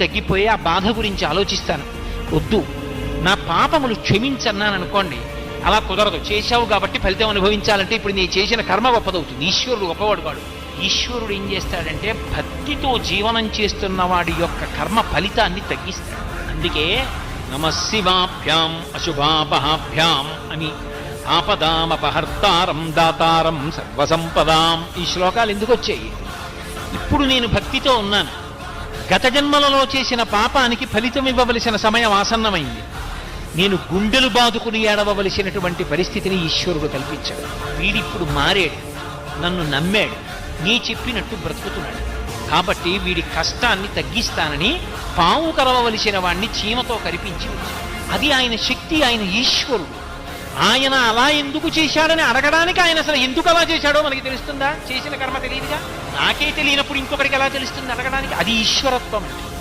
తగ్గిపోయి ఆ బాధ గురించి ఆలోచిస్తాను. వద్దు. నా పాపములు క్షమించన్నాను అనుకోండి అలా కుదరదు. చేశావు కాబట్టి ఫలితం అనుభవించాలంటే ఇప్పుడు నీ చేసిన కర్మ గొప్పదవుతుంది. ఈశ్వరుడు గొప్పవాడు కాడు. ఈశ్వరుడు ఏం చేస్తాడంటే భక్తితో జీవనం చేస్తున్న వాడి యొక్క కర్మ ఫలితాన్ని తగ్గిస్తాడు. అందుకే నమశివాభ్యాం అశుభాపహాభ్యాం అని ఆపదామపహర్తారం దాతారం సర్వసంపదాం ఈ శ్లోకాలు ఎందుకు వచ్చాయి? ఇప్పుడు నేను భక్తితో ఉన్నాను. గత జన్మలలో చేసిన పాపానికి ఫలితం ఇవ్వవలసిన సమయం ఆసన్నమైంది. నేను గుండెలు బాదుకుని ఏడవలసినటువంటి పరిస్థితిని ఈశ్వరుడు కల్పించాడు. వీడిప్పుడు మారాడు. నన్ను నమ్మాడు. నీ చెప్పినట్టు బ్రతుకుతున్నాడు. కాబట్టి వీడి కష్టాన్ని తగ్గిస్తానని పాము కరవవలసిన వాణ్ణి చీమతో కరిపించి అది ఆయన శక్తి ఆయన ఈశ్వరుడు. ఆయన అలా ఎందుకు చేశాడని అడగడానికి ఆయన అసలు ఎందుకు అలా చేశాడో మనకి తెలుస్తుందా? చేసిన కర్మ తెలియదుగా? నాకే తెలియనప్పుడు ఇంకొకరికి ఎలా తెలుస్తుంది అడగడానికి? అది ఈశ్వరత్వం. అంటే